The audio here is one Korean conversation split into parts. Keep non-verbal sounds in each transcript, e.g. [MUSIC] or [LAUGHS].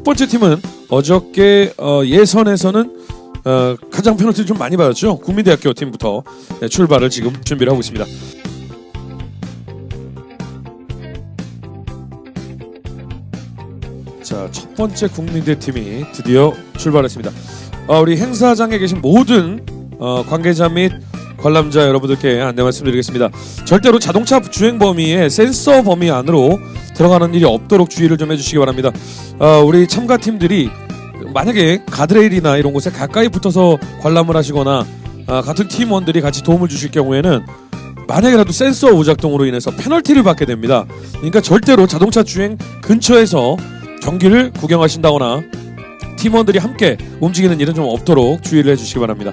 첫 번째 팀은 어저께 어, 예선에서는 어, 가장 페널티를 좀 많이 받았죠. 국민대학교 팀부터 네, 출발을 지금 준비를 하고 있습니다. 자, 첫 번째 국민대 팀이 드디어 출발했습니다. 어, 우리 행사장에 계신 모든 어, 관계자 및 관람자 여러분들께 안내 말씀드리겠습니다. 절대로 자동차 주행 범위에 센서 범위 안으로 들어가는 일이 없도록 주의를 좀 해주시기 바랍니다. 어, 우리 참가 팀들이 만약에 가드레일이나 이런 곳에 가까이 붙어서 관람을 하시거나 아, 같은 팀원들이 같이 도움을 주실 경우에는 만약에라도 센서 오작동으로 인해서 페널티를 받게 됩니다. 그러니까 절대로 자동차 주행 근처에서 경기를 구경하신다거나 팀원들이 함께 움직이는 일은 좀 없도록 주의를 해주시기 바랍니다.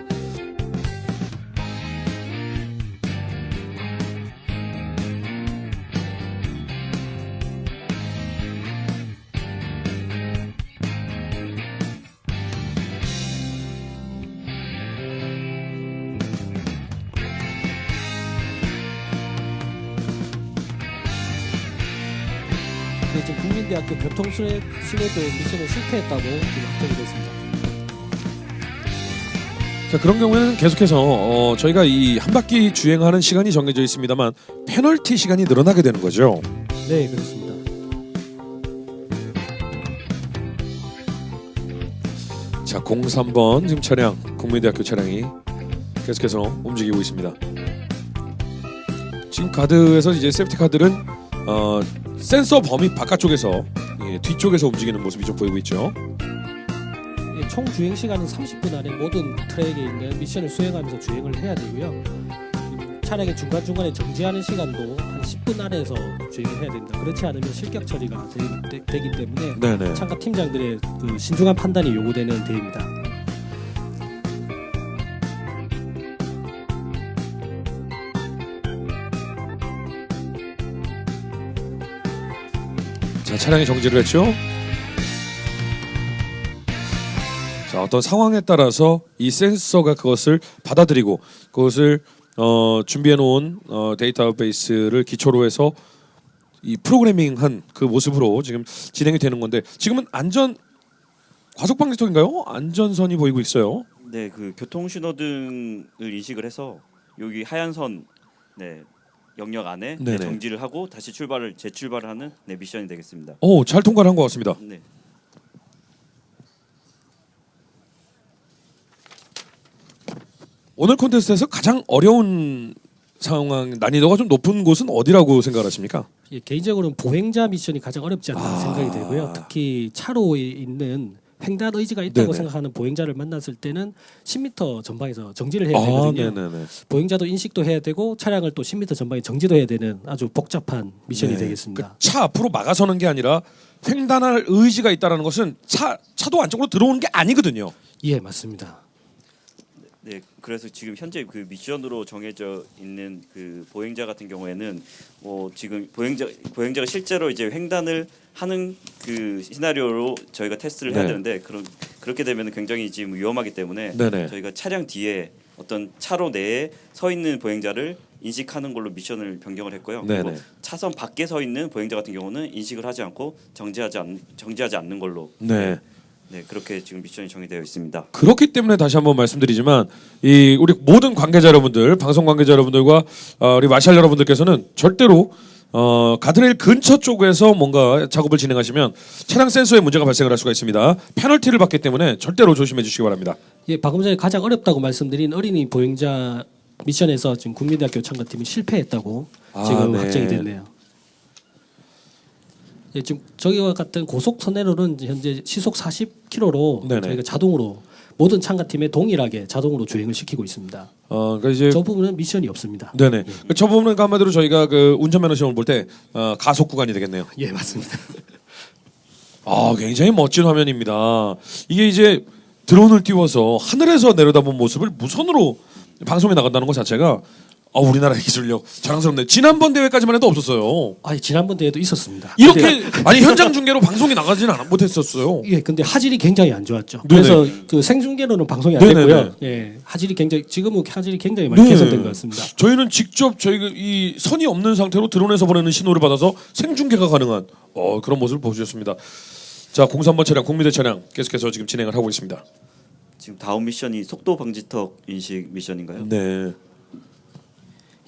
교통순회 순회도 미션에 실패했다고 지금 확정이 됐습니다. 자 그런 경우에는 계속해서 어, 저희가 이 한 바퀴 주행하는 시간이 정해져 있습니다만 페널티 시간이 늘어나게 되는 거죠. 네, 그렇습니다. 자 03번 지금 차량 국민대학교 차량이 계속해서 움직이고 있습니다. 지금 카드에서 이제 세프티 카드는 어, 센서 범위 바깥쪽에서 예, 뒤쪽에서 움직이는 모습이 좀 보이고 있죠. 예, 총 주행 시간은 30분 안에 모든 트랙에 있는 미션을 수행하면서 주행을 해야 되고요. 음, 차량의 중간 중간에 정지하는 시간도 한 10분 안에서 주행을 해야 됩니다. 그렇지 않으면 실격 처리가 되, 되, 기 때문에 네네. 참가 팀장들의 그 신중한 판단이 요구되는 대회입니다. 자 차량이 정지를 했죠. 자 어떤 상황에 따라서 이 센서가 그것을 받아들이고 그것을 어, 준비해 놓은 어, 데이터베이스를 기초로 해서 이 프로그래밍한 그 모습으로 지금 진행이 되는 건데 지금은 안전 과속 방지턱인가요? 안전선이 보이고 있어요. 네, 그 교통 신호등을 인식을 해서 여기 하얀 선 네, 영역 안에 네, 네네. 정지를 하고 다시 출발을 재출발을 하는 네, 미션이 되겠습니다. 오, 잘 통과를 한 것 같습니다. 네. 오늘 콘테스트에서 가장 어려운 상황 난이도가 좀 높은 곳은 어디라고 생각하십니까? 예, 개인적으로는 보행자 미션이 가장 어렵지 않나 아. 생각이 되고요. 특히 차로에 있는 횡단 의지가 있다고 네네. 생각하는 보행자를 만났을 때는 10m 전방에서 정지를 해야 아, 되거든요. 네네네. 보행자도 인식도 해야 되고 차량을 또 10m 전방에 정지도 해야 되는 아주 복잡한 미션이 네. 되겠습니다. 그 차 앞으로 막아서는 게 아니라 횡단할 의지가 있다라는 것은 차 차도 안쪽으로 들어오는 게 아니거든요. 예, 맞습니다. 네, 그래서 지금 현재 그 미션으로 정해져 있는 그 보행자 같은 경우에는 뭐 지금 보행자 보행자가 실제로 이제 횡단을 하는 그 시나리오로 저희가 테스트를 해야 네. 되는데 그런 그렇게 되면 굉장히 지금 위험하기 때문에 네네. 저희가 차량 뒤에 어떤 차로 내에 서 있는 보행자를 인식하는 걸로 미션을 변경을 했고요. 네네. 그리고 차선 밖에 서 있는 보행자 같은 경우는 인식을 하지 않고 정지하지 않 정지하지 않는 걸로 네. 네 그렇게 지금 미션이 정해되어 있습니다. 그렇기 때문에 다시 한번 말씀드리지만 이 우리 모든 관계자 여러분들, 방송 관계자 여러분들과 어, 우리 마샬 여러분들께서는 절대로 어, 가드레일 근처 쪽에서 뭔가 작업을 진행하시면 차량 센서에 문제가 발생을 할 수가 있습니다. 페널티를 받기 때문에 절대로 조심해 주시기 바랍니다. 예, 방금 전에 가장 어렵다고 말씀드린 어린이 보행자 미션에서 지금 국민대학교 참가팀이 실패했다고 아, 지금 네. 확정이 됐네요. 예, 지금 저기와 같은 고속 선회로는 현재 시속 40km로 네네. 저희가 자동으로 모든 참가팀에 동일하게 자동으로 주행을 시키고 있습니다. 어, 그러니까 이제 저 부분은 미션이 없습니다. 네네. 저 부분은 한마디로 저희가 그 운전면허 시험을 볼 때 어, 가속 구간이 되겠네요. 예, 맞습니다. [LAUGHS] 아, 굉장히 멋진 화면입니다. 이게 이제 드론을 띄워서 하늘에서 내려다본 모습을 무선으로 방송에 나간다는 것 자체가 아, 우리나라의 기술력 자랑스럽네요. 지난번 대회까지만 해도 없었어요. 아, 지난번 대회도 있었습니다. 이렇게 아니 현장 중계로 방송이 나가지는 않- 못했었어요. 예, 근데 화질이 굉장히 안 좋았죠. 네네. 그래서 그 생중계로는 방송이 안 네네네. 됐고요. 예, 화질이 굉장히 지금은 화질이 굉장히 많이 네. 개선된 것 같습니다. 저희는 직접 저희 그이 선이 없는 상태로 드론에서 보내는 신호를 받아서 생중계가 가능한 어, 그런 모습을 보여주셨습니다. 자 03번 차량 국민대 차량 계속해서 지금 진행을 하고 있습니다. 지금 다음 미션이 속도 방지턱 인식 미션인가요? 네.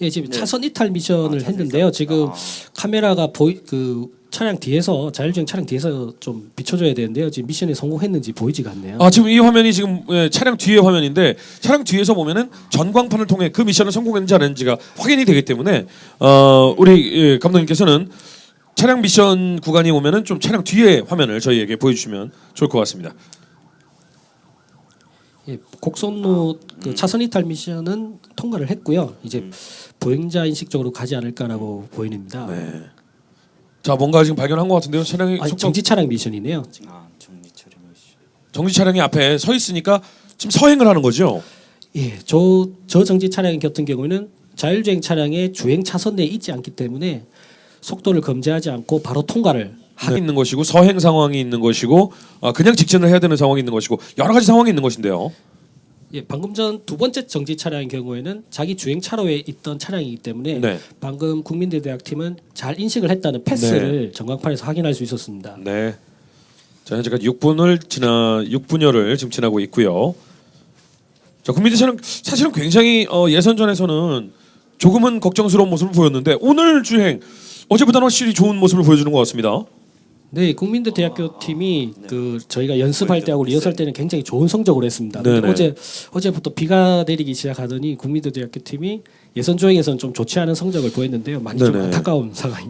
예, 지금 네. 차선 이탈 미션을 아, 했는데요. 지금 아. 카메라가 보이 그 차량 뒤에서 자율주행 차량 뒤에서 좀 비춰줘야 되는데요. 지금 미션에 성공했는지 보이지가 않네요. 아 지금 이 화면이 지금 예, 차량 뒤에 화면인데 차량 뒤에서 보면은 전광판을 통해 그 미션을 성공했는지 안 했는지가 확인이 되기 때문에 어 우리 예, 감독님께서는 차량 미션 구간이 오면은 좀 차량 뒤에 화면을 저희에게 보여주시면 좋을 것 같습니다. 예, 곡선로 아, 그 음. 차선 이탈 미션은 통과를 했고요. 이제 보행자 인식 쪽으로 가지 않을까라고 보입니다. 네. 자 뭔가 지금 발견한 것 같은데요. 차량이 아니, 속도 정지 차량 미션이네요. 아 정리 차량 미션. 정지 차량이 앞에 서 있으니까 지금 서행을 하는 거죠. 예, 저, 저 정지 차량 같은 경우에는 자율주행 차량의 주행 차선 내에 있지 않기 때문에 속도를 검지하지 않고 바로 통과를 하고 있는 것이고 서행 상황이 있는 것이고 아, 그냥 직진을 해야 되는 상황이 있는 것이고 여러 가지 상황이 있는 것인데요. 예, 방금 전 두 번째 정지 차량의 경우에는 자기 주행 차로에 있던 차량이기 때문에 네. 방금 국민대대학 팀은 잘 인식을 했다는 패스를 전광판에서 확인할 수 있었습니다. 네. 자 현재까지 6분을 지나 6분여를 지금 지나고 있고요. 자 국민대처럼 사실은 굉장히 어, 예선전에서는 조금은 걱정스러운 모습을 보였는데 오늘 주행 어제보다는 확실히 좋은 모습을 보여주는 것 같습니다. 네, 국민대 대학교 팀이 그 저희가 연습할? 때하고 리허설 때는 굉장히 좋은 성적으로 했습니다. 근데 네네. 어제 어제부터 비가 내리기 시작하더니 국민대 대학교 팀이 예선 조행에서는 좀 좋지 않은 성적을 보였는데요. 많이 좀 네네. 안타까운 [LAUGHS] 상황입니다.